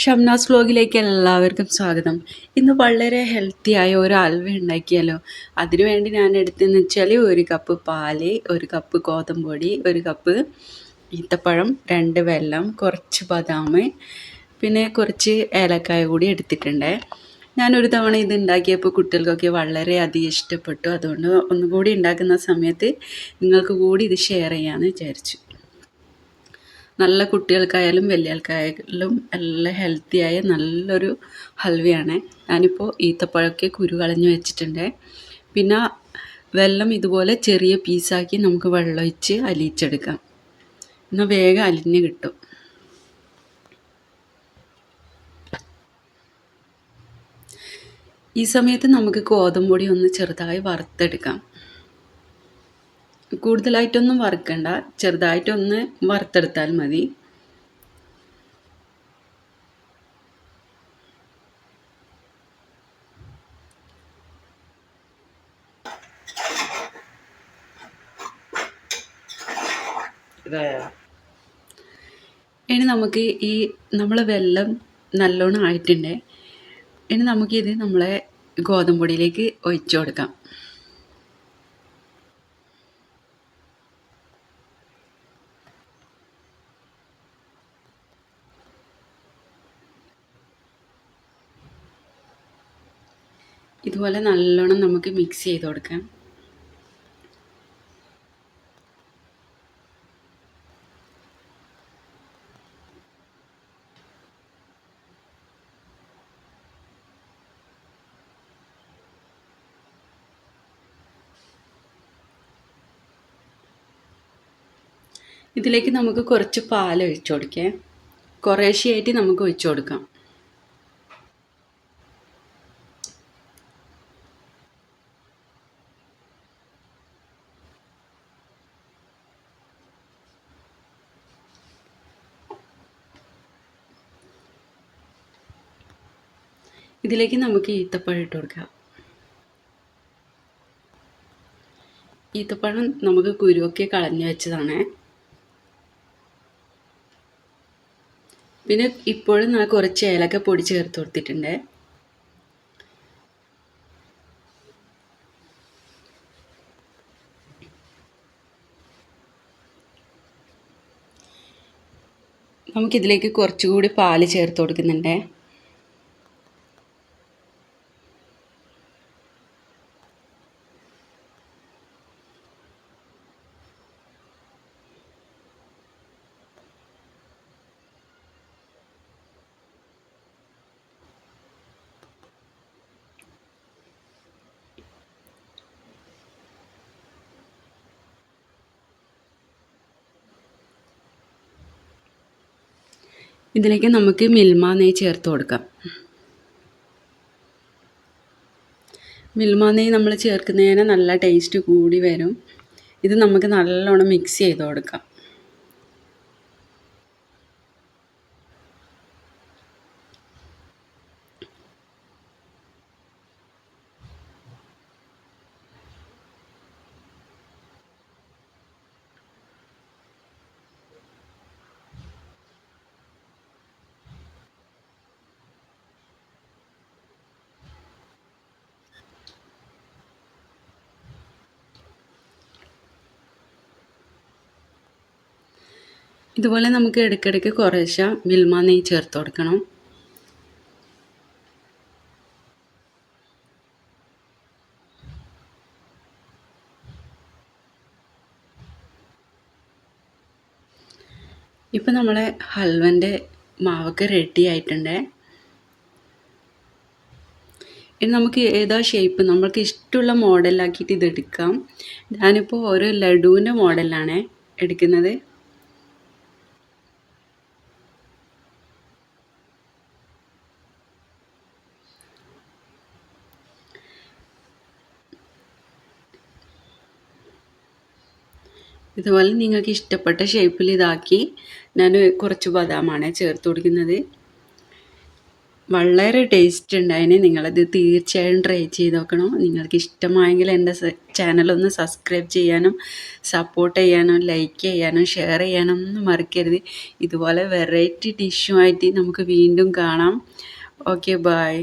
ഷംനാസ് വ്ലോഗിലേക്ക് എല്ലാവർക്കും സ്വാഗതം. ഇന്ന് വളരെ ഹെൽത്തി ആയ ഒരു അൽവ ഉണ്ടാക്കിയാലോ? അതിനുവേണ്ടി ഞാൻ എടുത്തതെന്ന് വെച്ചാൽ ഒരു കപ്പ് പാൽ ഒരു കപ്പ് ഗോതമ്പൊടി ഒരു കപ്പ് ഈത്തപ്പഴം രണ്ട് വെള്ളം കുറച്ച് ബദാം പിന്നെ കുറച്ച് ഏലക്കായ കൂടി എടുത്തിട്ടുണ്ട്. ഞാനൊരു തവണ ഇത് ഉണ്ടാക്കിയപ്പോൾ കുട്ടികൾക്കൊക്കെ വളരെയധികം ഇഷ്ടപ്പെട്ടു. അതുകൊണ്ട് ഒന്നുകൂടി ഉണ്ടാക്കുന്ന സമയത്ത് നിങ്ങൾക്ക് കൂടി ഇത് ഷെയർ ചെയ്യാമെന്ന് വിചാരിച്ചു. നല്ല കുട്ടികൾക്കായാലും വലിയ ആൾക്കായാലും എല്ലാം ഹെൽത്തിയായ നല്ലൊരു ഹൽവയാണ് ഞാനിപ്പോൾ ഈത്തപ്പഴമൊക്കെ കുരു കളഞ്ഞ് വെച്ചിട്ടുണ്ട്. പിന്നെ വെള്ളം ഇതുപോലെ ചെറിയ പീസാക്കി നമുക്ക് വെള്ളം ഒഴിച്ച് അലിയിച്ചെടുക്കാം. എന്നാൽ വേഗം അലിഞ്ഞ് കിട്ടും. ഈ സമയത്ത് നമുക്ക് ഗോതമ്പൊടി ഒന്ന് ചെറുതായി വറുത്തെടുക്കാം. കൂടുതലായിട്ടൊന്നും വറുക്കണ്ട. ചെറുതായിട്ടൊന്ന് വറുത്തെടുത്താൽ മതി. ഇനി നമുക്ക് ഈ നമ്മളെ വെള്ളം നല്ലോണം ആയിട്ടുണ്ട്. ഇനി നമുക്കിത് നമ്മളെ ഗോതമ്പൊടിയിലേക്ക് ഒഴിച്ചു കൊടുക്കാം. ഇതുപോലെ നല്ലോണം നമുക്ക് മിക്സ് ചെയ്ത് കൊടുക്കാം. ഇതിലേക്ക് നമുക്ക് കുറച്ച് പാൽ ഒഴിച്ചു കൊടുക്കാം. കുറേശ്ശെയായിട്ട് നമുക്ക് ഒഴിച്ചു കൊടുക്കാം. ഇതിലേക്ക് നമുക്ക് ഈത്തപ്പഴം ഇട്ട് കൊടുക്കാം. ഈത്തപ്പഴം നമുക്ക് കുരുവൊക്കെ കളഞ്ഞു വെച്ചതാണ്. പിന്നെ ഇപ്പോഴും ഞാൻ കുറച്ച് ഏലക്ക പൊടി ചേർത്ത് കൊടുത്തിട്ടുണ്ട്. നമുക്കിതിലേക്ക് കുറച്ചുകൂടി പാൽ ചേർത്ത് കൊടുക്കുന്നുണ്ട്. ഇതിലേക്ക് നമുക്ക് മിൽമ നെയ്യ് ചേർത്ത് കൊടുക്കാം. മിൽമ നെയ്യ് നമ്മൾ ചേർക്കുന്നതിന് നല്ല ടേസ്റ്റ് കൂടി വരും. ഇത് നമുക്ക് നല്ലോണം മിക്സ് ചെയ്ത് കൊടുക്കാം. ഇതുപോലെ നമുക്ക് ഇടയ്ക്കിടയ്ക്ക് കുറേശ്ശെ മിൽമ നെയ്യ് ചേർത്ത് കൊടുക്കണം. ഇപ്പം നമ്മളെ ഹൽവന്റെ മാവൊക്കെ റെഡി ആയിട്ടുണ്ട്. ഇനി നമുക്ക് ഏതാ ഷേപ്പ് നമ്മൾക്ക് ഇഷ്ടമുള്ള മോഡലാക്കിയിട്ട് ഇതെടുക്കാം ഞാനിപ്പോൾ ഓരോ ലഡുവിന്റെ മോഡലാണ് എടുക്കുന്നത്. ഇതുപോലെ നിങ്ങൾക്ക് ഇഷ്ടപ്പെട്ട ഷേപ്പിൽ ഇതാക്കി ഞാൻ കുറച്ച് ബദാമാണ് ചേർത്ത് കൊടുക്കുന്നത്. വളരെ ടേസ്റ്റ് ഉണ്ടായിന്. നിങ്ങളത് തീർച്ചയായും ട്രൈ ചെയ്ത് നോക്കണം. നിങ്ങൾക്ക് ഇഷ്ടമായെങ്കിൽ എന്റെ ചാനലൊന്ന് സബ്സ്ക്രൈബ് ചെയ്യാനും സപ്പോർട്ട് ചെയ്യാനും ലൈക്ക് ചെയ്യാനും ഷെയർ ചെയ്യാനും ഒന്നും മറക്കരുത്. ഇതുപോലെ വെറൈറ്റി ഡിഷുമായിട്ട് നമുക്ക് വീണ്ടും കാണാം. Okay bye